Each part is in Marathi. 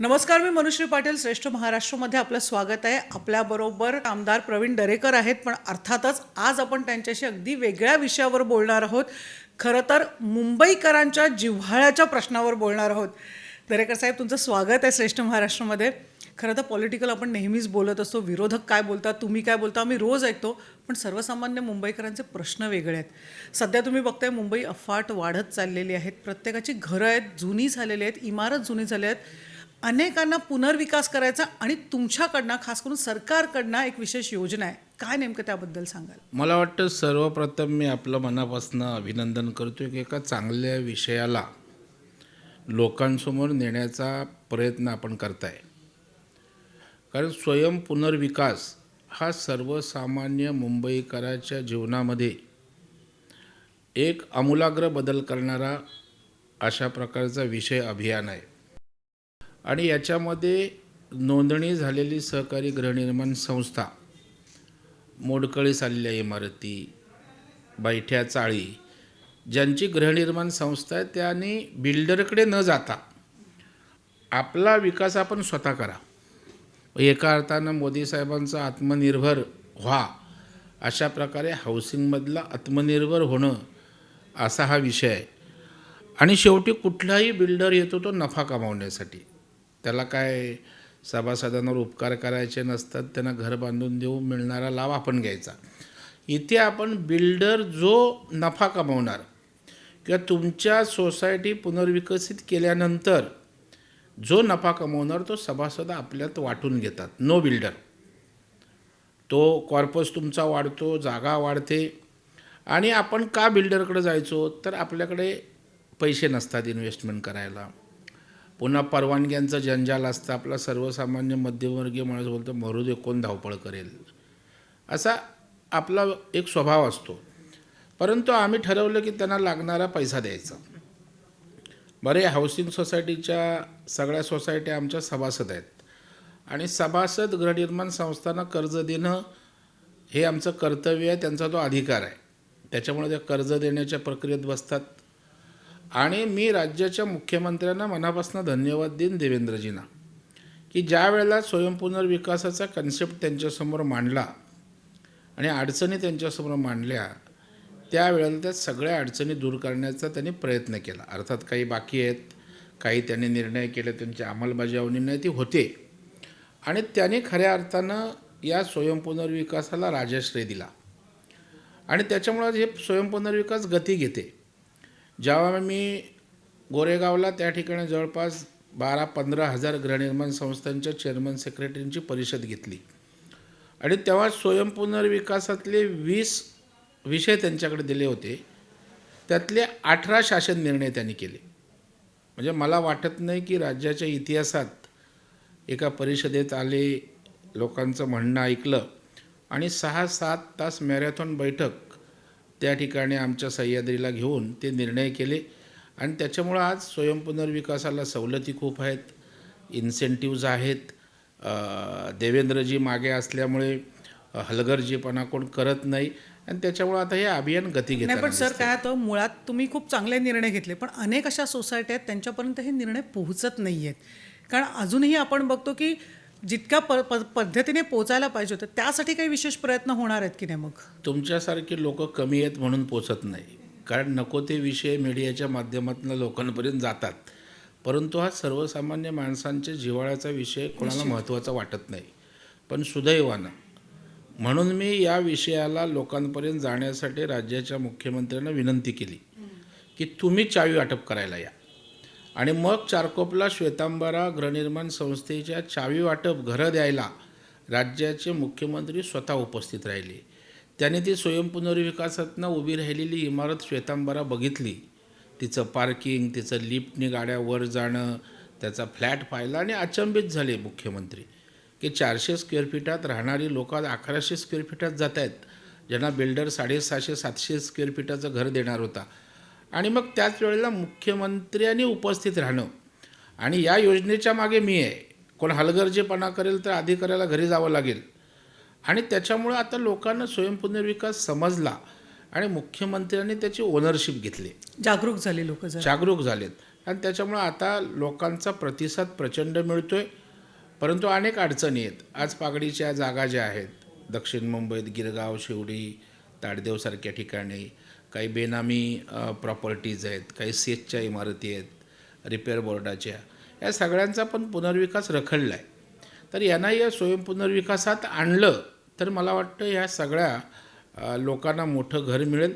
नमस्कार मी मनुश्री पाटील श्रेष्ठ महाराष्ट्रमध्ये आपलं स्वागत आहे. आपल्याबरोबर आमदार प्रवीण दरेकर आहेत पण अर्थातच आज आपण त्यांच्याशी अगदी वेगळ्या विषयावर बोलणार आहोत. खरं तर मुंबईकरांच्या जिव्हाळ्याच्या प्रश्नावर बोलणार आहोत. दरेकर साहेब तुमचं स्वागत आहे श्रेष्ठ महाराष्ट्रामध्ये. खरं तर पॉलिटिकल आपण नेहमीच बोलत असतो विरोधक काय बोलतात तुम्ही काय बोलता आम्ही रोज ऐकतो पण सर्वसामान्य मुंबईकरांचे प्रश्न वेगळे आहेत. सध्या तुम्ही बघताय मुंबई अफाट वाढत चाललेली आहेत. प्रत्येकाची घरं आहेत जुनी झालेली आहेत इमारत जुनी झाल्या आहेत. अनेकांना पुनर्विकास करायचा आणि तुमच्याकडनं खास करून सरकारकडनं एक विशेष योजना आहे. काय नेमकं त्याबद्दल सांगाल? मला वाटतं सर्वप्रथम मी आपलं मनापासून अभिनंदन करतो की एका चांगल्या विषयाला लोकांसमोर नेण्याचा प्रयत्न आपण करताय. कारण स्वयं पुनर्विकास हा सर्वसामान्य मुंबईकराच्या जीवनामध्ये एक आमूलाग्र बदल करणारा अशा प्रकारचा विषय अभियान आहे. आणि याच्यामध्ये नोंदणी झालेली सहकारी गृहनिर्माण संस्था मोडकळीस आलेल्या इमारती बैठ्या चाळी ज्यांची गृहनिर्माण संस्था आहे त्यांनी बिल्डरकडे न जाता आपला विकास आपण स्वतः करा. एका अर्थानं मोदी साहेबांचा आत्मनिर्भर व्हा अशा प्रकारे हाऊसिंगमधला आत्मनिर्भर होणं असा हा विषय आहे. आणि शेवटी कुठलाही बिल्डर येतो तो नफा कमावण्यासाठी. त्याला काय सभासदांवर उपकार करायचे नसतात त्यांना घर बांधून देऊ मिळणारा लाभ आपण घ्यायचा. इथे आपण बिल्डर जो नफा कमवणार किंवा तुमच्या सोसायटी पुनर्विकसित केल्यानंतर जो नफा कमवणार तो सभासद आपल्यात वाटून घेतात. नो बिल्डर तो कॉर्पस तुमचा वाढतो जागा वाढते. आणि आपण का बिल्डरकडे जायचो? तर आपल्याकडे पैसे नसतात इन्व्हेस्टमेंट करायला. पुन्हा परवानग्यांचं जंजाल असतं. आपला सर्वसामान्य मध्यमवर्गीय माणूस बोलतो मरू दे कोण धावपळ करेल? असा आपला एक स्वभाव असतो. परंतु आम्ही ठरवलं की त्यांना लागणारा पैसा द्यायचा. बरे हाऊसिंग सोसायटीच्या सगळ्या सोसायट्या आमच्या सभासद आहेत. आणि सभासद गृहनिर्माण संस्थांना कर्ज देणं हे आमचं कर्तव्य आहे त्यांचा तो अधिकार आहे. त्याच्यामुळे त्या कर्ज देण्याच्या प्रक्रियेत बसतात. आणि मी राज्याच्या मुख्यमंत्र्यांना मनापासून धन्यवाद देईन देवेंद्रजींना की ज्या वेळेला स्वयंपुनर्विकासाचा कन्सेप्ट त्यांच्यासमोर मांडला आणि अडचणी त्यांच्यासमोर मांडल्या त्यावेळेला त्या सगळ्या अडचणी दूर करण्याचा त्यांनी प्रयत्न केला. अर्थात काही बाकी आहेत काही त्यांनी निर्णय केले त्यांच्या अंमलबजावणी नाही ती होते. आणि त्याने खऱ्या अर्थानं या स्वयंपुनर्विकासाला राजाश्रय दिला. आणि त्याच्यामुळं हे स्वयंपुनर्विकास गती घेते. जेव्हा मी गोरेगावला त्या ठिकाणी जवळपास बारा पंधरा हजार गृहनिर्माण संस्थांच्या चेअरमन सेक्रेटरींची परिषद घेतली. आणि तेव्हा स्वयंपुनर्विकासातले वीस विषय त्यांच्याकडे दिले होते. त्यातले अठरा शासन निर्णय त्यांनी केले. म्हणजे मला वाटत नाही की राज्याच्या इतिहासात एका परिषदेत आले लोकांचं म्हणणं ऐकलं. आणि सहा सात तास मॅरेथॉन बैठक त्या ठिकाणी आमच्या सह्याद्रीला घेऊन ते निर्णय केले. आणि त्याच्यामुळं आज स्वयंपुनर्विकासाला सवलती खूप आहेत इन्सेंटिव्ज आहेत. देवेंद्रजी मागे असल्यामुळे हलगर्जीपणा कोण करत नाही. आणि त्याच्यामुळं आता हे अभियान गती नाही घेताना पण सर. काय होतं मुळात तुम्ही खूप चांगले निर्णय घेतले पण अनेक अशा सोसायट्या आहेत त्यांच्यापर्यंत हे निर्णय पोहोचत नाही आहेत कारण अजूनही आपण बघतो की जितक्या प प- पद्धतीने पोचायला पाहिजे होतं त्यासाठी काही विशेष प्रयत्न होणार आहेत की नाही मग? तुमच्यासारखे लोक कमी आहेत म्हणून पोचत नाही. कारण नको ते विषय मीडियाच्या माध्यमातून लोकांपर्यंत जातात. परंतु हा सर्वसामान्य माणसांच्या जिव्हाळ्याचा विषय कोणाला महत्त्वाचा वाटत नाही. पण सुदैवानं. म्हणून मी या विषयाला लोकांपर्यंत जाण्यासाठी राज्याच्या मुख्यमंत्र्यांना विनंती केली की तुम्ही चावी वाटप करायला या. आणि मग चारकोपला श्वेतांबरा गृहनिर्माण संस्थेच्या चावी वाटप घरं द्यायला राज्याचे मुख्यमंत्री स्वतः उपस्थित राहिले. त्याने ती स्वयंपुनर्विकासातनं उभी राहिलेली इमारत श्वेतांबरा बघितली. तिचं पार्किंग तिचं लिफ्टनी गाड्या वर जाणं त्याचा फ्लॅट पाहिला आणि अचंबित झाले मुख्यमंत्री. की चारशे स्क्वेअर फीटात राहणारी लोक आज अकराशे स्क्वेअर फीटात जात आहेत ज्यांना बिल्डर साडेसहाशे सातशे स्क्वेअर फीटाचं घर देणार होता. आणि मग त्याच वेळेला मुख्यमंत्र्यांनी उपस्थित राहणं. आणि या योजनेच्या मागे मी आहे. कोण हलगर्जेपणा करेल तर अधिकाऱ्याला घरी जावं लागेल. आणि त्याच्यामुळं आता लोकांना स्वयंपुनर्विकास समजला आणि मुख्यमंत्र्यांनी त्याची ओनरशिप घेतली. जागरूक झाले लोक जागरूक झालेत. आणि त्याच्यामुळं आता लोकांचा प्रतिसाद प्रचंड मिळतो आहे परंतु अनेक अडचणी आहेत. आज पागडीच्या जागा ज्या आहेत दक्षिण मुंबईत गिरगाव शिवडी ताडदेवसारख्या ठिकाणी काही बेनामी प्रॉपर्टीज आहेत काही सेचच्या इमारती आहेत रिपेअर बोर्डाच्या या सगळ्यांचा पण पुनर्विकास रखडला आहे तर यांना या स्वयंपुनर्विकासात आणलं तर मला वाटतं ह्या सगळ्या लोकांना मोठं घर मिळेल.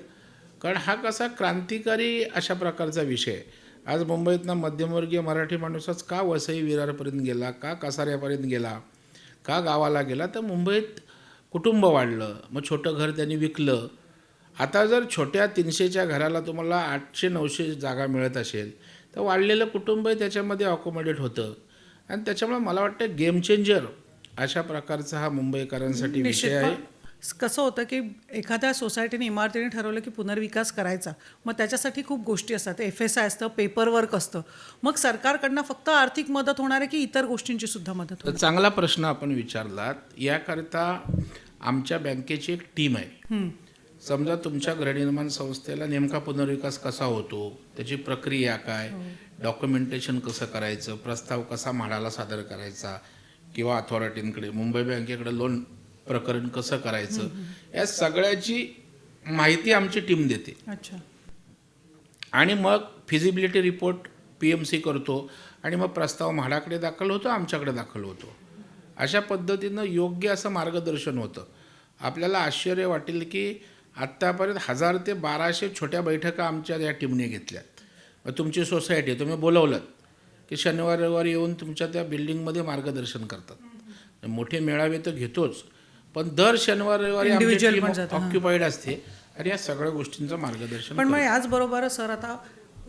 कारण हा कसा क्रांतिकारी अशा प्रकारचा विषय आज मुंबईतनं मध्यमवर्गीय मराठी माणूसच का वसई विरारपर्यंत गेला का कसाऱ्यापर्यंत गेला का गावाला गेला तर मुंबईत कुटुंब वाढलं मग छोटं घर त्यांनी विकलं आता जर छोट्या तीनशेच्या घराला तुम्हाला आठशे नऊशे जागा मिळत असेल तर वाढलेलं कुटुंब त्याच्यामध्ये अकोमोडेट होतं. आणि त्याच्यामुळे मला वाटतं गेम चेंजर अशा प्रकारचा हा मुंबईकरांसाठी विषय आहे. कसं होतं की एखाद्या सोसायटीने इमारतीने ठरवलं की पुनर्विकास करायचा मग त्याच्यासाठी खूप गोष्टी असतात. एफ एस आय असतं पेपर वर्क असतं. मग सरकारकडनं फक्त आर्थिक मदत होणार आहे की इतर गोष्टींची सुद्धा मदत तर चांगला प्रश्न आपण विचारलात. याकरिता आमच्या बँकेची एक टीम आहे. समजा तुमच्या गृहनिर्माण संस्थेला नेमका पुनर्विकास कसा होतो? त्याची प्रक्रिया काय? डॉक्युमेंटेशन कसं करायचं? प्रस्ताव कसा म्हाडाला सादर करायचा? किंवा अथॉरिटींकडे मुंबई बँकेकडे लोन प्रकरण कसं करायचं? या सगळ्याची माहिती आमची टीम देते. अच्छा. आणि मग feasibility report P M C करतो आणि मग प्रस्ताव म्हाडाकडे दाखल होतो आमच्याकडे दाखल होतो. अशा पद्धतीनं योग्य असं मार्गदर्शन होतं. आपल्याला आश्चर्य वाटेल की आत्तापर्यंत हजार ते बाराशे छोट्या बैठका आमच्या या टीमने घेतल्यात. तुमची सोसायटी तुम्ही बोलवलं की शनिवार रविवारी येऊन तुमच्या त्या बिल्डिंगमध्ये मार्गदर्शन करतात. मोठे मेळावे तर घेतोच पण दर शनिवार रविवारी. ऑक्युपाईड असते. आणि या सगळ्या गोष्टींचं मार्गदर्शन पण मग याचबरोबर सर आता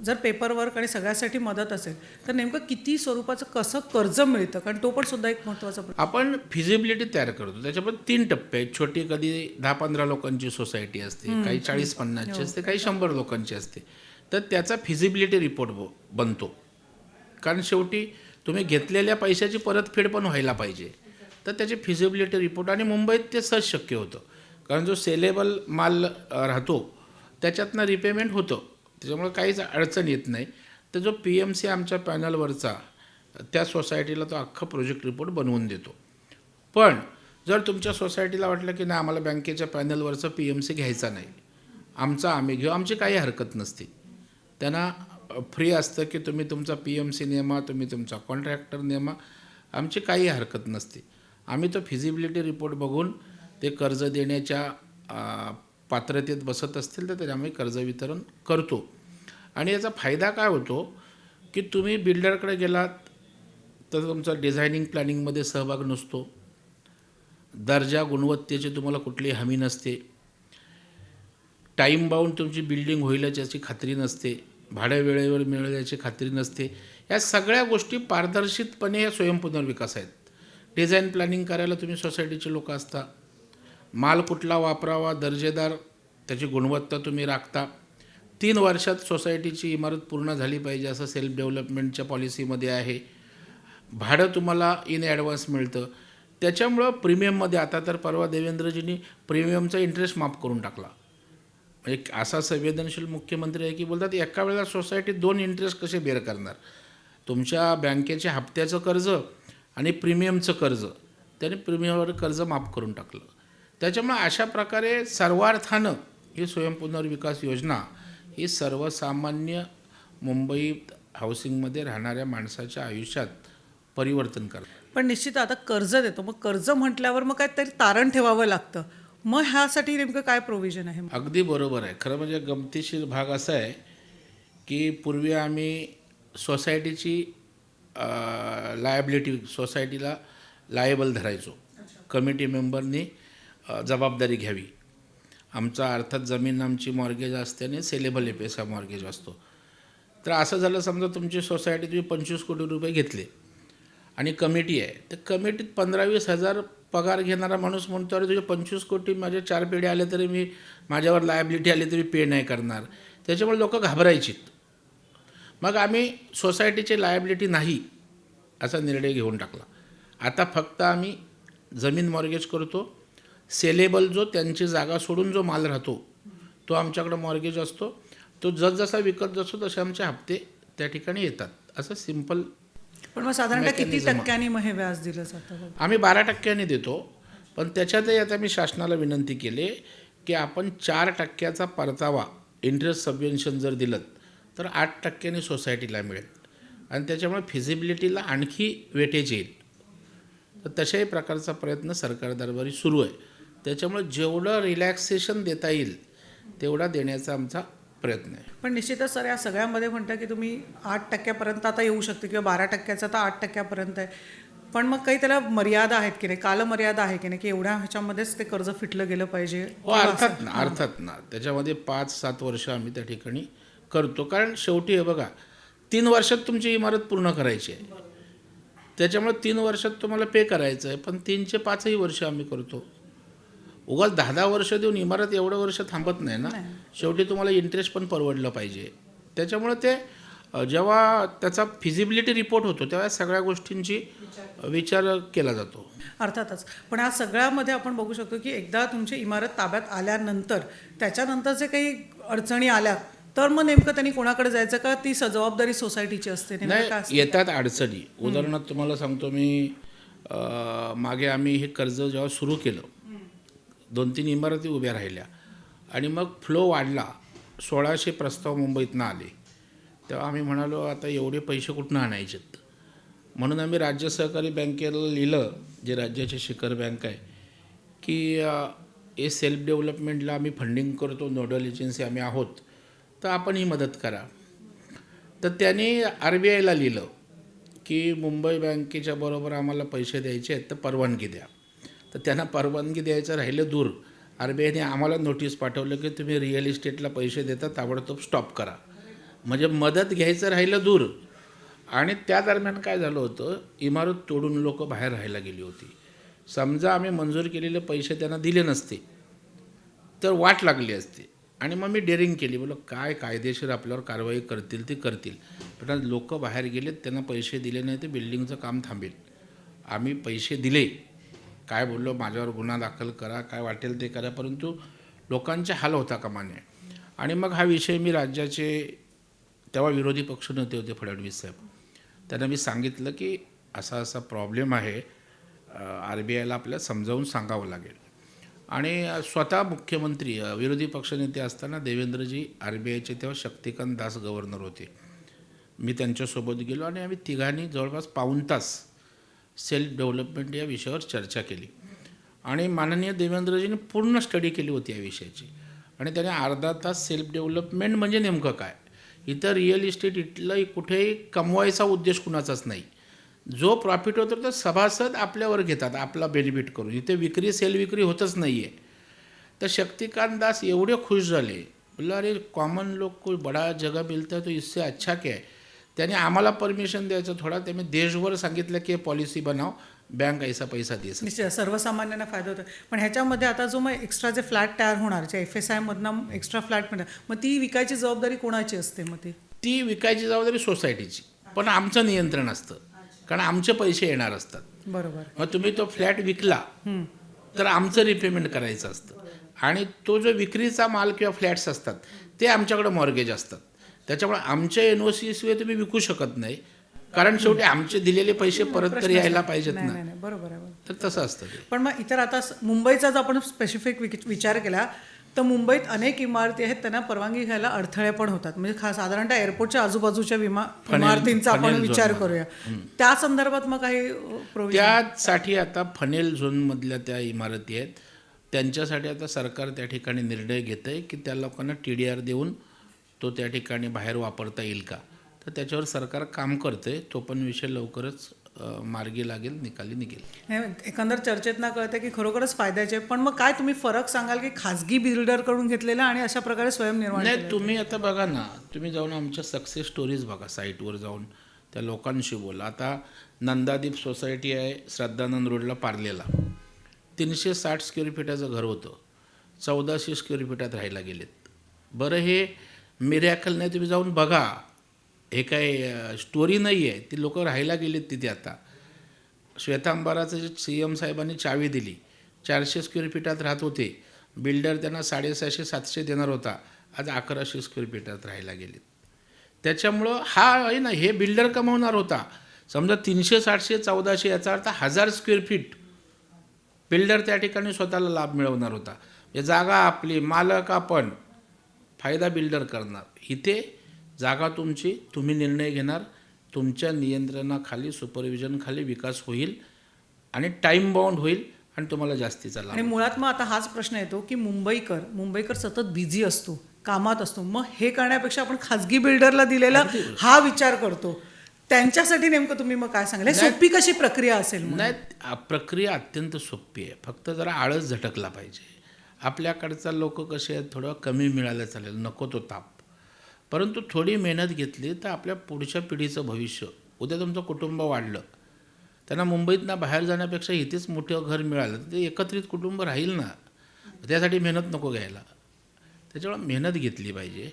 जर पेपर वर्क आणि सगळ्यासाठी मदत असेल तर नेमकं किती स्वरूपाचं कसं कर्ज मिळतं? कारण तो पण सुद्धा एक महत्त्वाचा प्रश्न. आपण फिजिबिलिटी तयार करतो. त्याच्यामध्ये तीन टप्पे आहेत. छोटी कधी दहा पंधरा लोकांची सोसायटी असते काही चाळीस पन्नासची असते काही शंभर लोकांची असते. तर त्याचा फिजिबिलिटी रिपोर्ट बनतो. कारण शेवटी तुम्ही घेतलेल्या पैशाची परतफेड पण व्हायला पाहिजे. तर त्याची फिजिबिलिटी रिपोर्ट आणि मुंबईत ते सहज शक्य होतं. कारण जो सेलेबल माल राहतो त्याच्यातनं रिपेमेंट होतं. त्याच्यामुळं काहीच अडचण येत नाही. तर जो पी एम सी आमच्या पॅनलवरचा त्या सोसायटीला तो अख्खा प्रोजेक्ट रिपोर्ट बनवून देतो. पण जर तुमच्या सोसायटीला वाटलं की नाही आम्हाला बँकेच्या पॅनलवरचं पी एम सी घ्यायचा नाही. आमचा आम्ही घेऊ आमची काही हरकत नसते. त्यांना फ्री असतं की तुम्ही तुमचा पी एम सी नेमा तुम्ही तुमचा कॉन्ट्रॅक्टर नेमा आमची काही हरकत नसते. आम्ही तो फिजिबिलिटी रिपोर्ट बघून ते कर्ज देण्याच्या पात्रतेत बसत असतील तर त्याच्यामुळे कर्ज वितरण करतो. आणि याचा फायदा काय होतो की तुम्ही बिल्डरकडे गेलात तर तुमचा डिझायनिंग प्लॅनिंगमध्ये सहभाग नसतो. दर्जा गुणवत्तेची तुम्हाला कुठली हमी नसते. टाईम बाउंड तुमची बिल्डिंग होईलच याची खात्री नसते. भाड्या वेळेवर मिळेल याची खात्री नसते. या सगळ्या गोष्टी पारदर्शितपणे या स्वयंपुनर्विकास आहेत. डिझाईन प्लॅनिंग करायला तुम्ही सोसायटीचे लोक असता. माल कुठला वापरावा दर्जेदार त्याची गुणवत्ता तुम्ही राखता. तीन वर्षात सोसायटीची इमारत पूर्ण झाली पाहिजे असं सेल्फ डेव्हलपमेंटच्या पॉलिसीमध्ये आहे. भाडं तुम्हाला इन ॲडव्हान्स मिळतं. त्याच्यामुळं प्रीमियममध्ये आता तर परवा देवेंद्रजींनी प्रीमियमचा इंटरेस्ट माफ करून टाकला. एक असा संवेदनशील मुख्यमंत्री आहे की बोलतात एका वेळेला सोसायटी दोन इंटरेस्ट कसे बेअर करणार? तुमच्या बँकेच्या हप्त्याचं कर्ज आणि प्रीमियमचं कर्ज. त्याने प्रीमियमवर कर्ज माफ करून टाकलं. त्याच्यामुळे अशा प्रकारे सर्वार्थानं ही स्वयंपुनर्विकास योजना ही सर्वसामान्य मुंबईत हाऊसिंगमध्ये राहणाऱ्या माणसाच्या आयुष्यात परिवर्तन करते. पण निश्चित आता कर्ज देतो. मग कर्ज म्हटल्यावर मग काहीतरी तारण ठेवावं लागतं. मग ह्यासाठी नेमकं काय प्रोव्हिजन आहे? अगदी बरोबर आहे. खरं म्हणजे गमतीशीर भाग असा आहे की पूर्वी आम्ही सोसायटीची लायबिलिटी सोसायटीला लायबल धरायचो. कमिटी मेंबरनी जबाबदारी घ्यावी. आमचा अर्थात जमीन आमची मॉर्गेज असते आणि सेलेबल पैसा मॉर्गेज असतो. तर असं झालं समजा तुमची सोसायटी तुम्ही पंचवीस कोटी रुपये घेतले आणि कमिटी आहे. तर कमिटीत पंधरा वीस हजार पगार घेणारा माणूस म्हणतो अरे तुझे पंचवीस कोटी माझे चार पिढे आले तरी मी माझ्यावर लायबिलिटी आली तरी पे नाही करणार. त्याच्यामुळे लोक घाबरायचीत. मग आम्ही सोसायटीची लायबिलिटी नाही असा निर्णय घेऊन टाकला. आता फक्त आम्ही जमीन मॉर्गेज करतो सेलेबल जो त्यांची जागा सोडून जो माल राहतो तो आमच्याकडं मॉर्गेज असतो. तो जसजसा विकत जातो तसे आमचे हप्ते त्या ठिकाणी येतात. असं सिंपल पण मग साधारणतः किती. टक्क्यांनी मग हे व्याज दिलं जातं? आम्ही बारा टक्क्यांनी देतो. पण त्याच्यातही आता मी शासनाला विनंती केली की आपण चार टक्क्याचा परतावा इंटरेस्ट सबवेन्शन जर दिलं तर आठ टक्क्यांनी सोसायटीला मिळेल. आणि त्याच्यामुळे फिजिबिलिटीला आणखी वेटेज येईल. तर तशाही प्रकारचा प्रयत्न सरकार दरबारी सुरू आहे. त्याच्यामुळे जेवढं रिलॅक्सेशन देता येईल तेवढा देण्याचा आमचा प्रयत्न आहे. पण निश्चितच सर या सगळ्यामध्ये म्हणता की तुम्ही आठ टक्क्यापर्यंत आता येऊ शकते किंवा बारा टक्क्याचा तर आठ टक्क्यापर्यंत आहे. पण मग काही त्याला मर्यादा आहेत की नाही? कालमर्यादा आहे की नाही? की एवढ्या ह्याच्यामध्येच ते कर्ज फिटलं गेलं पाहिजे? हो अर्थात ना अर्थात ना. त्याच्यामध्ये पाच सात वर्ष आम्ही त्या ठिकाणी करतो. कारण शेवटी हे बघा तीन वर्षात तुमची इमारत पूर्ण करायची आहे. त्याच्यामुळे तीन वर्षात तुम्हाला पे करायचं आहे पण तीनचे पाचही वर्ष आम्ही करतो. उगाच दहा दहा वर्ष देऊन इमारत एवढं वर्ष थांबत नाही ना. शेवटी तुम्हाला इंटरेस्ट पण परवडलं पाहिजे. त्याच्यामुळे ते जेव्हा त्याचा फिजिबिलिटी रिपोर्ट होतो तेव्हा सगळ्या गोष्टींची विचार. केला जातो. अर्थातच. पण या सगळ्यामध्ये आपण बघू शकतो की एकदा तुमची इमारत ताब्यात आल्यानंतर त्याच्यानंतर जे काही अडचणी आल्या तर मग नेमकं त्यांनी कोणाकडे जायचं का? ती जबाबदारी सोसायटीची असते. नाही? येतात अडचणी. उदाहरणार्थ तुम्हाला सांगतो मी मागे आम्ही हे कर्ज जेव्हा सुरू केलं दोन तीन इमारती उभ्या राहिल्या. आणि मग फ्लो वाढला. सोळाशे प्रस्ताव मुंबईतनं आले. तेव्हा आम्ही म्हणालो आता एवढे पैसे कुठनं आणायचेत? म्हणून आम्ही राज्य सहकारी बँकेला लिहिलं जे राज्याची शिखर बँक आहे की हे सेल्फ डेव्हलपमेंटला आम्ही फंडिंग करतो नोडल एजन्सी आम्ही आहोत तर आपण ही मदत करा. तर त्याने आर बी आयला लिहिलं की मुंबई बँकेच्या बरोबर आम्हाला पैसे द्यायचे आहेत तर परवानगी द्या. तर त्यांना परवानगी द्यायचं राहिलं दूर. आर बी आयने आम्हाला नोटीस पाठवलं की तुम्ही रिअल इस्टेटला पैसे देता ताबडतोब स्टॉप करा. म्हणजे मदत घ्यायचं राहिलं दूर. आणि त्या दरम्यान काय झालं होतं इमारत तोडून लोक बाहेर राहायला गेली होती. समजा आम्ही मंजूर केलेले पैसे त्यांना दिले नसते तर वाट लागली असते. आणि मग मी डेअरिंग केली बोलो काय कायदेशीर आपल्यावर कारवाई करतील ते करतील. पण आज लोक बाहेर गेलेत त्यांना पैसे दिले नाही तर बिल्डिंगचं काम थांबेल. आम्ही पैसे दिले. काय बोललो माझ्यावर गुन्हा दाखल करा काय वाटेल ते करा परंतु लोकांचे हाल होता कमाने. आणि मग हा विषय मी राज्याचे तेव्हा विरोधी पक्ष नेते होते फडणवीस साहेब. त्यांना मी सांगितलं की असा असा प्रॉब्लेम आहे आर बी आयला आपल्याला समजावून सांगावं लागेल. आणि स्वतः मुख्यमंत्री विरोधी पक्षनेते असताना देवेंद्रजी आर बी आयचे तेव्हा शक्तिकांत दास गव्हर्नर होते. मी त्यांच्यासोबत गेलो आणि आम्ही तिघांनी जवळपास पाऊण तास सेल्फ डेव्हलपमेंट या विषयावर चर्चा केली. आणि माननीय देवेंद्रजींनी पूर्ण स्टडी केली होती या विषयाची. आणि त्याने अर्धा तास सेल्फ डेव्हलपमेंट म्हणजे नेमकं काय? इथं रिअल इस्टेट इथलं कुठेही कमवायचा उद्देश कुणाचाच नाही. जो प्रॉफिट होतो तो सभासद आपल्यावर घेतात आपला बेनिफिट करून. इथे विक्री सेल विक्री होतच नाही आहे तर शक्तिकांत दास एवढे खुश झाले. बोला अरे कॉमन लोक को बडा जगह मिलता है तो इससे अच्छा क्या है? त्याने आम्हाला परमिशन द्यायचं थोडा त्याने देशभर सांगितलं की पॉलिसी बनाव बँक ऐसा पैसा दे सकते. निश्चित सर्वसामान्यांना फायदा होतो. पण ह्याच्यामध्ये आता जो मग एक्स्ट्रा जे फ्लॅट तयार होणार जे एफ एस आयमधनं एक्स्ट्रा फ्लॅट मिळणार मग ती विकायची जबाबदारी कोणाची असते मग ती? ती विकायची जबाबदारी सोसायटीची पण आमचं नियंत्रण असतं. कारण आमचे पैसे येणार असतात. बरोबर. मग तुम्ही तो फ्लॅट विकला तर आमचं रिपेमेंट करायचं असतं. आणि तो जो विक्रीचा माल किंवा फ्लॅट्स असतात ते आमच्याकडे मॉर्गेज असतात. त्याच्यामुळे आमच्या एन ओ सी शिवाय तुम्ही विकू शकत नाही. कारण शेवटी आमचे दिलेले पैसे परत तरी यायला पाहिजेत ना. बरोबर आहे. तर तसं असतं पण मग इतर आता मुंबईचा जर आपण स्पेसिफिक विचार केला तर मुंबईत अनेक इमारती आहेत त्यांना परवानगी घ्यायला अडथळे पण होतात. म्हणजे खास साधारणतः एअरपोर्टच्या आजूबाजूच्या विमा इमारतींचा आपण विचार. करूया. त्या संदर्भात मग काही त्यासाठी आता फनेल झोनमधल्या त्या इमारती आहेत. त्यांच्यासाठी आता सरकार त्या ठिकाणी निर्णय घेतं आहे की त्या लोकांना टी डी आर देऊन तो त्या ठिकाणी बाहेर वापरता येईल का? तर त्याच्यावर सरकार काम करतं आहे तो पण विषय लवकरच मार्गी लागेल निकाली निघेल. एकंदर चर्चेतना कळतं की खरोखरच फायद्याचे आहे. पण मग काय तुम्ही फरक सांगाल की खाजगी बिल्डरकडून घेतलेला आणि अशा प्रकारे स्वयंनिर्माण नाही तुम्ही आता बघा ना तुम्ही जाऊन आमच्या सक्सेस स्टोरीज बघा साईटवर जाऊन त्या लोकांशी बोला. आता नंदादीप सोसायटी आहे श्रद्धानंद रोडला पार्लेला. तीनशे साठ स्क्वेअर फीटाचं घर होतं. चौदाशे स्क्वेअर फीटात राहायला गेलेत. बरं हे मिरॅकल नाही तुम्ही जाऊन बघा. हे काय स्टोरी नाही आहे ती लोकं राहायला गेलीत तिथे आता. श्वेतांबराचं जे सी एम साहेबांनी चावी दिली. चारशे स्क्वेअर फीटात राहत होते. बिल्डर त्यांना साडेसहाशे सातशे देणार होता. आज अकराशे स्क्वेअर फीटात राहायला गेलेत. त्याच्यामुळं हा आहे ना हे बिल्डर कमावणार होता. समजा तीनशे साठशे चौदाशे याचा अर्थ हजार स्क्वेअर फीट बिल्डर त्या ठिकाणी स्वतःला लाभ मिळवणार होता. हे जागा आपली मालक आपण फायदा बिल्डर करणार. इथे जागा तुमची तुम्ही निर्णय घेणार तुमच्या नियंत्रणाखाली सुपरविजनखाली विकास होईल आणि टाईम बाउंड होईल आणि तुम्हाला जास्तीचा लाभ आणि मुळात मग आता हाच प्रश्न येतो की मुंबईकर मुंबईकर सतत बिझी असतो कामात असतो. मग हे करण्यापेक्षा आपण खाजगी बिल्डरला दिलेला हा विचार करतो. त्यांच्यासाठी नेमकं तुम्ही मग काय सांगले? सोपी कशी प्रक्रिया असेल? नाही प्रक्रिया अत्यंत सोपी आहे. फक्त जरा आळस झटकला पाहिजे. आपल्याकडचा लोक कसे आहेत थोडं कमी मिळालं चालेल नको तो ताप. परंतु थोडी मेहनत घेतली तर आपल्या पुढच्या पिढीचं भविष्य उद्या तुमचं कुटुंब वाढलं. त्यांना मुंबईतनं बाहेर जाण्यापेक्षा इथेच मोठं घर मिळालं तर ते एकत्रित कुटुंब राहील ना? त्यासाठी मेहनत नको घ्यायला. त्याच्यामुळे मेहनत घेतली पाहिजे.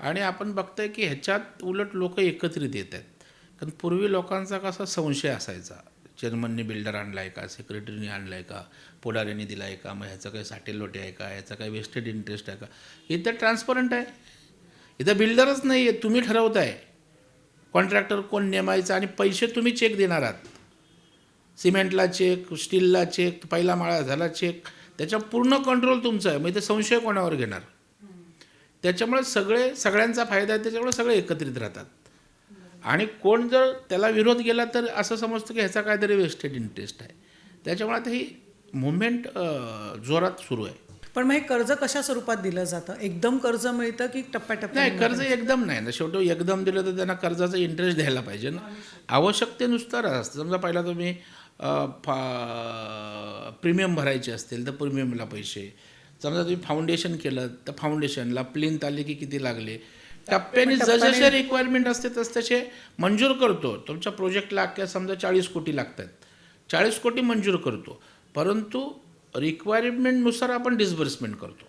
आणि आपण बघतो आहे की ह्याच्यात उलट लोक एकत्रित येत आहेत. कारण पूर्वी लोकांचा कसा संशय असायचा. चेअरमनने बिल्डर आणला आहे का? सेक्रेटरीने आणला आहे का? पुढाऱ्याने दिला आहे का? मग ह्याचं काही साटेलोटे आहे का? ह्याचा काही वेस्टेड इंटरेस्ट आहे का? इथं ट्रान्सपरंट आहे. इथं बिल्डरच नाही आहे तुम्ही ठरवताय. कॉन्ट्रॅक्टर कोण नेमायचा आणि पैसे तुम्ही चेक देणार आहात. सिमेंटला चेक स्टीलला चेक पहिला माळा झाला चेक त्याच्या पूर्ण कंट्रोल तुमचा आहे. मग इथे संशय कोणावर घेणार? त्याच्यामुळे सगळे सगळ्यांचा फायदा आहे. त्याच्यामुळे सगळे एकत्रित राहतात. आणि कोण जर त्याला विरोध केला तर असं समजतं की ह्याचा काहीतरी वेस्टेड इंटरेस्ट आहे. त्याच्यामुळे आता ही मुवमेंट जोरात सुरू आहे. पण मग हे कर्ज कशा स्वरूपात दिलं जातं? एकदम कर्ज मिळतं की टप्प्याटप्प्याने नाही कर्ज एकदम नाही. ना शेवटी एकदम दिलं तर त्यांना कर्जाचा इंटरेस्ट द्यायला पाहिजे ना. आवश्यकतेनुसार असतं. समजा पहिला तुम्ही फा प्रीमियम भरायचे असतील तर प्रीमियमला पैसे. समजा तुम्ही फाउंडेशन केलं तर फाउंडेशनला प्लिंथ आले की किती लागले? टप्प्याने जसे रिक्वायरमेंट असते तस तसे मंजूर करतो. तुमच्या प्रोजेक्टला अख्ख्या समजा चाळीस कोटी लागतात. चाळीस कोटी मंजूर करतो. परंतु रिक्वायरमेंटनुसार आपण डिस्बर्समेंट करतो.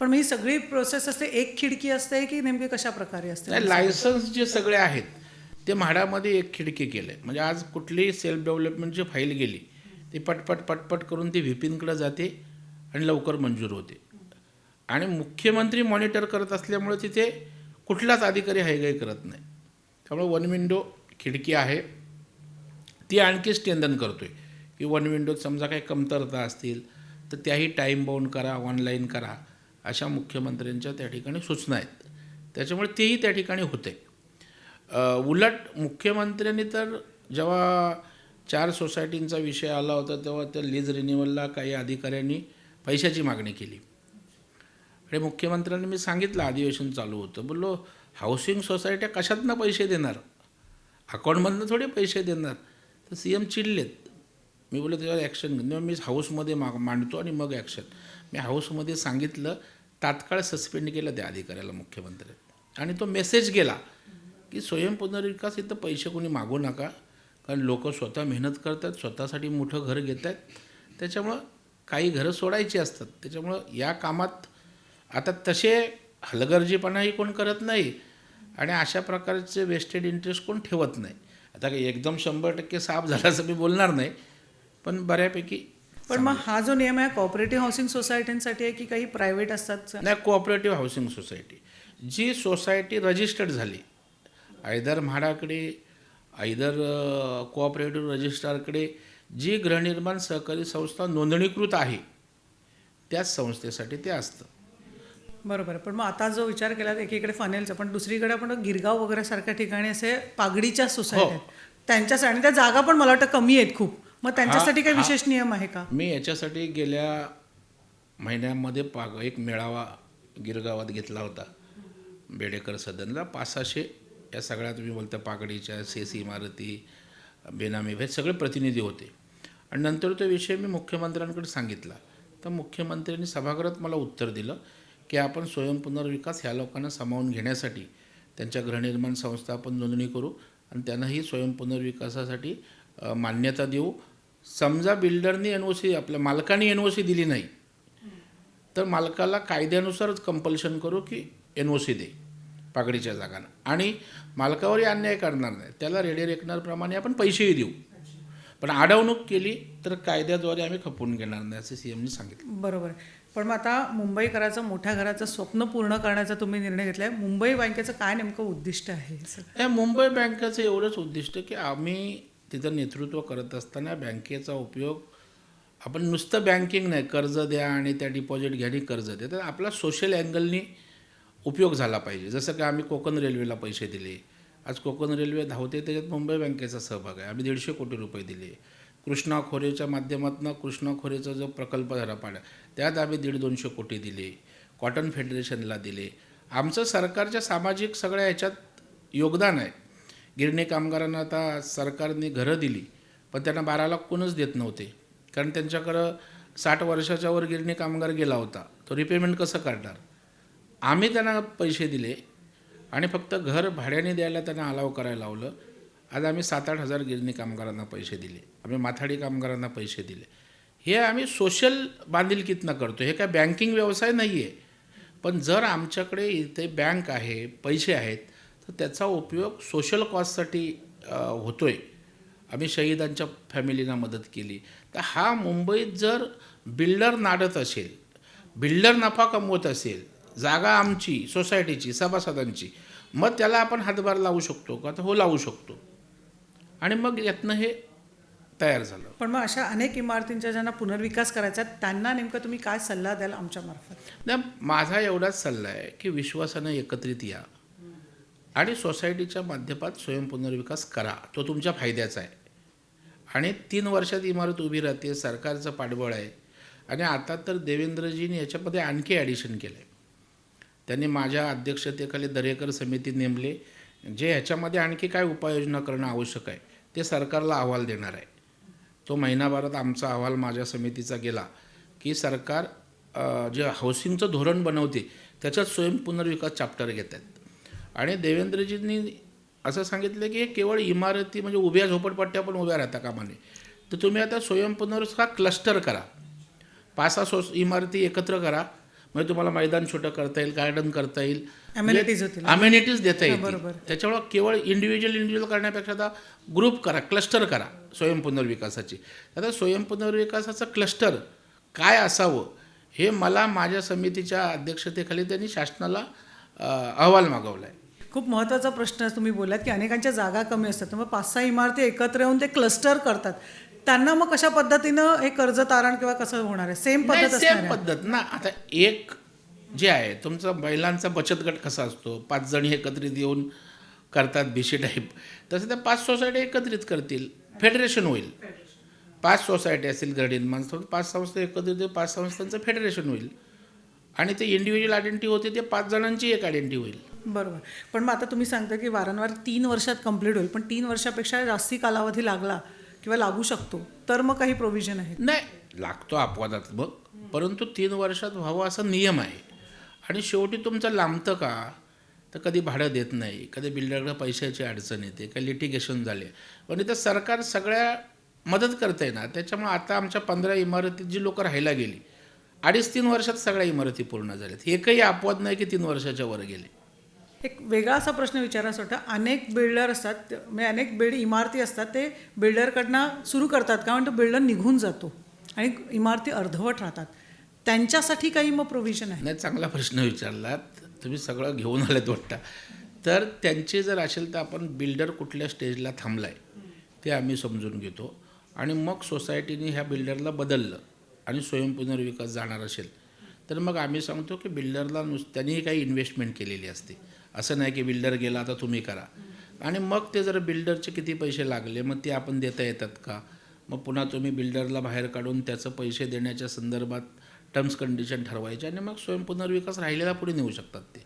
पण मग ही सगळी प्रोसेस असते एक खिडकी असते की नेमकी कशा प्रकारे असते? लायसन्स जे सगळे आहेत ते म्हाडामध्ये एक खिडकी केलं आहे म्हणजे आज कुठलीही सेल्फ डेव्हलपमेंटची फाईल गेली ती पटपट पटपट करून ती व्हिपिनकडे जाते आणि लवकर मंजूर होते. आणि मुख्यमंत्री मॉनिटर करत असल्यामुळे तिथे कुठलाच अधिकारी हायगाई करत नाही. त्यामुळे वन विंडो खिडकी आहे. ती आणखी स्टेंदन करतो आहे की वन विंडोत समजा काही कमतरता असतील तर त्याही टाईम बाउंड करा ऑनलाईन करा अशा मुख्यमंत्र्यांच्या त्या ठिकाणी सूचना आहेत. त्याच्यामुळे तेही त्या ठिकाणी होते. उलट मुख्यमंत्र्यांनी तर जेव्हा चार सोसायटींचा विषय आला होता तेव्हा त्या लीज रिन्युअलला काही अधिकाऱ्यांनी पैशाची मागणी केली. आणि मुख्यमंत्र्यांनी मी सांगितलं अधिवेशन चालू होतं. बोललो हाऊसिंग सोसायट्या कशातनं पैसे देणार? अकाउंटमधनं थोडे पैसे देणार? तर सी एम चिडलेत. मी बोललो त्याच्यावर ॲक्शन घेऊन मी हाऊसमध्ये मा मांडतो आणि मग ॲक्शन मी हाऊसमध्ये सांगितलं तात्काळ सस्पेंड केलं त्या अधिकाऱ्याला मुख्यमंत्री आणि तो मेसेज गेला की स्वयं पुनर्विकास इथं पैसे कोणी मागू नका कारण लोक स्वतः मेहनत करतात स्वतःसाठी मोठं घर घेत आहेत त्याच्यामुळं काही घरं सोडायची असतात. त्याच्यामुळं या कामात आता तसे हलगर्जीपणाही कोण करत नाही आणि अशा प्रकारचे वेस्टेड इंटरेस्ट कोण ठेवत नाही. आता काही एकदम शंभर टक्के साफ झाला असं मी बोलणार नाही पण बऱ्यापैकी पण मग हा जो नियम आहे कॉपरेटिव्ह हाऊसिंग सोसायटींसाठी आहे की काही प्रायव्हेट असतात? नाही कोऑपरेटिव्ह हाऊसिंग सोसायटी जी सोसायटी रजिस्टर्ड झाली आयदर म्हाडाकडे आयदर कोऑपरेटिव्ह रजिस्ट्रारकडे जी गृहनिर्माण सहकारी संस्था नोंदणीकृत आहे त्याच संस्थेसाठी ते असतं. बरोबर. पण मग आता जो विचार केला एकीकडे फनेलचा पण दुसरीकडे आपण गिरगाव वगैरे सारख्या ठिकाणी असे पागडीच्या सोसायटी आहेत. त्यांच्यासाठी आणि त्या जागा पण मला वाटतं कमी आहेत खूप. मग त्यांच्यासाठी काही विशेष नियम आहे का? मी याच्यासाठी गेल्या महिन्यामध्ये पाग एक मेळावा गिरगावात घेतला होता. बेडेकर सदनला पाच सहाशे या सगळ्या तुम्ही बोलता पागडीच्या सेस इमारती बेनामी हे सगळे प्रतिनिधी होते. आणि नंतर तो विषय मी मुख्यमंत्र्यांकडे सांगितला. तर मुख्यमंत्र्यांनी सभागृहात मला उत्तर दिलं. की आपण स्वयंपुनर्विकास ह्या लोकांना सामावून घेण्यासाठी त्यांच्या गृहनिर्माण संस्था आपण नोंदणी करू आणि त्यांनाही स्वयंपुनर्विकासासाठी मान्यता देऊ. समजा बिल्डरनी एन ओ सी आपल्या मालकाने एन ओ सी दिली नाही तर मालकाला कायद्यानुसारच कंपल्शन करू की एन ओ सी दे पागडीच्या जागांना. आणि मालकावरही अन्याय करणार नाही. त्याला रेडे रेकणारप्रमाणे आपण पैसेही देऊ. पण अडवणूक केली तर कायद्याद्वारे आम्ही खपवून घेणार नाही असं सी एमने सांगितलं. बरोबर. आहे पण मग आता मुंबईकराचं मोठ्या घराचं स्वप्न पूर्ण करण्याचा तुम्ही निर्णय घेतलाय. मुंबई बँकेचं काय नेमकं उद्दिष्ट आहे हे मुंबई बँकेचं एवढंच उद्दिष्ट की आम्ही तिथं नेतृत्व करत असताना बँकेचा उपयोग आपण नुसतं बँकिंग नाही कर्ज द्या आणि त्या डिपॉझिट घ्या आणि कर्ज द्या. तर आपला सोशल अँगलनी उपयोग झाला पाहिजे. जसं की आम्ही कोकण रेल्वेला पैसे दिले. आज कोकण रेल्वे धावते त्याच्यात मुंबई बँकेचा सहभाग आहे. आम्ही दीडशे कोटी रुपये दिले. कृष्णा खोरेच्या माध्यमातून कृष्णा खोरेचा जो प्रकल्प झाला पाड्या त्यात आम्ही दीड दोनशे कोटी दिले कॉटन फेडरेशनला दिले. आमचं सरकारच्या सामाजिक सगळ्या ह्याच्यात योगदान आहे. गिरणी कामगारांना आता सरकारने घरं दिली पण त्यांना बारा लाख कोणच देत नव्हते. कारण त्यांच्याकडं साठ वर्षाच्या वर गिरणी कामगार गेला होता तो रिपेमेंट कसं करणार आम्ही त्यांना पैसे दिले आणि फक्त घर भाड्याने द्यायला त्यांना अलाव करायला लावलं. आज आम्ही सात आठ हजार गिरणी कामगारांना पैसे दिले. आम्ही माथाडी कामगारांना पैसे दिले. हे आम्ही सोशल बांधिलकीतनं करतो हे काय बँकिंग व्यवसाय नाही आहे पण जर आमच्याकडे इथे बँक आहे पैसे आहेत तर त्याचा उपयोग सोशल कॉजसाठी होतो आहे आम्ही शहीदांच्या फॅमिलीना मदत केली. तर हा मुंबईत जर बिल्डर नाडत असेल बिल्डर नफा कमवत असेल जागा आमची सोसायटीची सभासदांची मग त्याला आपण हातभार लावू शकतो का? तर हो लावू शकतो. आणि मग यातनं हे तयार झालं. पण मग अशा अनेक इमारतींचा ज्यांना पुनर्विकास करायचा आहे, त्यांना नेमकं तुम्ही काय सल्ला द्याल आमच्या मार्फत? नाही माझा एवढाच सल्ला आहे की विश्वासानं एकत्रित या. आणि सोसायटीच्या माध्यमात स्वयंपुनर्विकास करा. तो तुमच्या फायद्याचा आहे. आणि तीन वर्षात इमारत उभी राहते सरकारचं पाठबळ आहे. आणि आता तर देवेंद्रजींनी याच्यामध्ये आणखी ॲडिशन केलं आहे त्यांनी माझ्या अध्यक्षतेखाली दरेकर समिती नेमले जे ह्याच्यामध्ये आणखी काय उपाययोजना करणं आवश्यक आहे. ते सरकारला अहवाल देणार आहे. तो महिनाभरात आमचा अहवाल माझ्या समितीचा गेला की सरकार जे हाऊसिंगचं धोरण बनवते त्याच्यात स्वयंपुनर्विकास चॅप्टर घेत आहेत. आणि देवेंद्रजींनी असं सांगितलं की केवळ इमारती म्हणजे उभ्या झोपडपट्ट्या पण उभ्या राहता कामाने तर तुम्ही आता स्वयंपुनर्विकास क्लस्टर करा. पाच सहा सोस इमारती एकत्र करा. म्हणजे तुम्हाला मैदान छोटं करता येईल गार्डन करता येईल होतील. अमेनिटीज देता बरोबर. त्याच्यामुळं केवळ इंडिव्हिज्युअल इंडिव्हिज्युअल करण्यापेक्षा आता ग्रुप करा क्लस्टर करा स्वयंपुनर्विकासाची आता स्वयंपुनर्विकासाचं क्लस्टर काय असावं हे मला माझ्या समितीच्या अध्यक्षतेखाली त्यांनी शासनाला अहवाल मागवला आहे खूप महत्त्वाचा प्रश्न तुम्ही बोललात की अनेकांच्या जागा कमी असतात. मग पाच सहा इमारती एकत्र येऊन ते क्लस्टर करतात. त्यांना मग कशा पद्धतीनं हे कर्ज तारण किंवा कसं होणार आहे? सेम पद्धत सेम पद्धत ना. आता एक जे आहे तुमचा महिलांचा बचत गट कसा असतो? पाच जणी एकत्रित येऊन करतात बीसी टाईप तसं त्या पाच सोसायटी एकत्रित करतील. फेडरेशन होईल. पाच सोसायटी असतील गर्डीन माणसं पाच संस्था एकत्रित पाच संस्थांचं फेडरेशन होईल. आणि ते इंडिव्हिज्युअल आयडेंटिटी होते ते पाच जणांची एक आयडेंटिटी होईल. बरोबर. पण मग आता तुम्ही सांगता की वारंवार तीन वर्षात कंप्लीट होईल. पण तीन वर्षापेक्षा जास्ती कालावधी लागला किंवा लागू शकतो तर मग काही प्रोव्हिजन आहे. नाही लागतो अपवादात्मक परंतु तीन वर्षात व्हावं असा नियम आहे. आणि शेवटी तुमचं लांबतं का? तर कधी भाडं देत नाही कधी बिल्डरकडे पैशाची अडचण येते काही लिटिगेशन झाले. पण इथं सरकार सगळ्या मदत करते ना त्याच्यामुळे आता आमच्या पंधरा इमारतीत जी लोकं राहायला गेली अडीच तीन वर्षात सगळ्या इमारती पूर्ण झाल्यात. एकही अपवाद नाही की तीन वर्षाच्या वर गेले. एक वेगळा असा प्रश्न विचारायचा होता अनेक बिल्डर असतात म्हणजे अनेक बिल्ड इमारती असतात ते बिल्डरकडनं सुरू करतात. का म्हणतो बिल्डर निघून जातो. आणि इमारती अर्धवट राहतात. त्यांच्यासाठी काही मग प्रोव्हिजन आहे? नाही चांगला प्रश्न विचारलात. तुम्ही सगळं घेऊन आलेत वाटतं. तर त्यांचे जर असेल तर आपण बिल्डर कुठल्या स्टेजला थांबला आहे ते आम्ही समजून घेतो. आणि मग सोसायटीने ह्या बिल्डरला बदललं आणि स्वयंपुनर्विकास जाणार असेल तर मग आम्ही सांगतो की बिल्डरला नुस त्यांनीही काही इन्व्हेस्टमेंट केलेली असते. असं नाही की बिल्डर गेला आता तुम्ही करा. आणि मग ते जर बिल्डरचे किती पैसे लागले मग ते आपण देता येतात का? मग पुन्हा तुम्ही बिल्डरला बाहेर काढून त्याचं पैसे देण्याच्या संदर्भात टर्म्स कंडिशन ठरवायचे आणि मग स्वयंपुनर्विकास राहिलेला पुढे नेऊ शकतात ते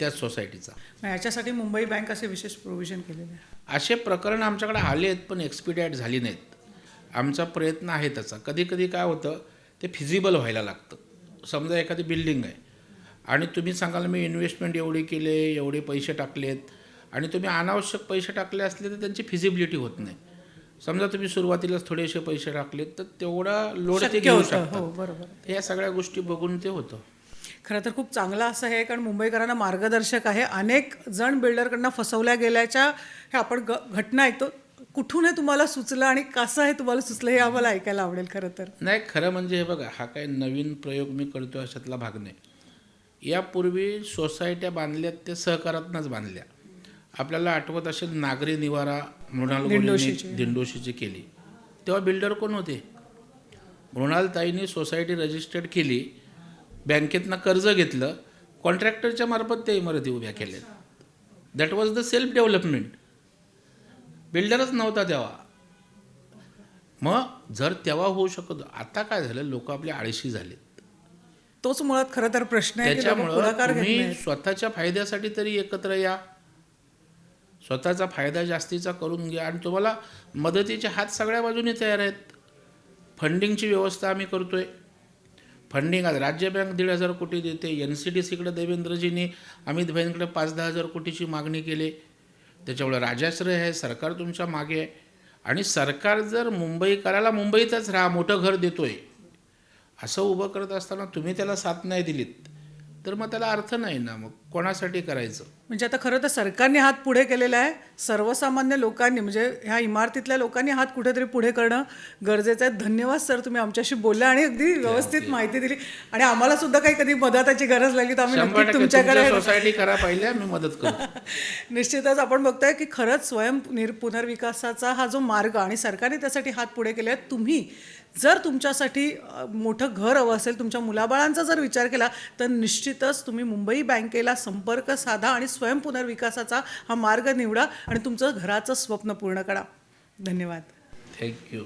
त्याच सोसायटीचा याच्यासाठी मुंबई बँक असे विशेष प्रोव्हिजन केलेले आहे. असे प्रकरण आमच्याकडे आले आहेत पण एक्सपिडाईट झाली नाहीत. आमचा प्रयत्न आहे त्याचा. कधी कधी काय होतं ते फिजिबल व्हायला लागतं. समजा एखादी बिल्डिंग आहे आणि तुम्ही सांगाल मी इन्व्हेस्टमेंट एवढी केले एवढे पैसे टाकलेत. आणि तुम्ही अनावश्यक पैसे टाकले असले तर त्यांची फिजिबिलिटी होत नाही. समजा तुम्ही सुरुवातीलाच थोडेसे पैसे टाकलेत तर तेवढा लोड ते घेऊ होतं. शकतात. हो बरोबर. या सगळ्या गोष्टी बघून ते होतं. खरं तर खूप चांगलं असं आहे कारण मुंबईकरांना मार्गदर्शक आहे. अनेक जण बिल्डरकडनं फसवल्या गेल्याच्या ह्या आपण ग घटना ऐकतो. कुठून हे तुम्हाला सुचलं आणि कसं हे तुम्हाला सुचलं हे आम्हाला ऐकायला आवडेल खरं तर? नाही खरं म्हणजे हे बघा हा काही नवीन प्रयोग मी करतो अशातला भाग नाही. यापूर्वी सोसायट्या बांधल्यात ते सहकारातनंच बांधल्या. आपल्याला आठवत असेल नागरी निवारा मृणाल दिंडोशीची. केली. तेव्हा बिल्डर कोण होते? मृणालताईंनी सोसायटी रजिस्टर्ड केली बँकेतनं कर्ज घेतलं कॉन्ट्रॅक्टरच्या मार्फत त्या इमारती उभ्या केल्या that was the self development बिल्डरच नव्हता तेव्हा. मग जर तेव्हा होऊ शकत आता काय झालं? लोक आपले आळशी झालेत. तोच मुळात खरं तर प्रश्न आहे त्याच्यामुळं. स्वतःच्या फायद्यासाठी तरी एकत्र या. स्वतःचा फायदा जास्तीचा करून घ्या. आणि तुम्हाला मदतीचे हात सगळ्या बाजूने तयार आहेत. फंडिंगची व्यवस्था आम्ही करतोय. फंडिंग आज राज्य बँक दीड हजार कोटी देते. एन सी डी सीकडे देवेंद्रजींनी अमित भाईंकडे पाच दहा हजार कोटीची मागणी केली. त्याच्यामुळे राजाश्रय आहे. सरकार तुमच्या मागे आहे. आणि सरकार जर मुंबईकराला मुंबईतच राहा. मोठं घर देतोय. असं उभं करत असताना तुम्ही त्याला साथ नाही दिलीत तर मग त्याला अर्थ नाही ना मग कोणासाठी करायचं? म्हणजे आता खरं तर सरकारने हात पुढे केलेला आहे. सर्वसामान्य लोकांनी म्हणजे ह्या इमारतीतल्या लोकांनी हात कुठेतरी पुढे करणं गरजेचं आहे. धन्यवाद सर तुम्ही आमच्याशी बोलला आणि अगदी व्यवस्थित माहिती दिली. आणि आम्हाला सुद्धा काही कधी मदताची गरज लागली तर आम्ही तुमच्याकडे तुमच्या सोसायटी करा पाहिल्या मी मदत करतो निश्चितच आपण बघतोय की खरंच स्वयं निर पुनर्विकासाचा हा जो मार्ग आणि सरकारने त्यासाठी हात पुढे केले आहेत तुम्ही जर तुमच्यासाठी मोठं घर हवं असेल तुमच्या मुलाबाळांचा जर विचार केला तर निश्चितच तुम्ही मुंबई बँकेला संपर्क साधा आणि स्वयं पुनर्विकासाचा हा मार्ग निवडा आणि तुमचं घराचं स्वप्न पूर्ण करा. धन्यवाद. थँक्यू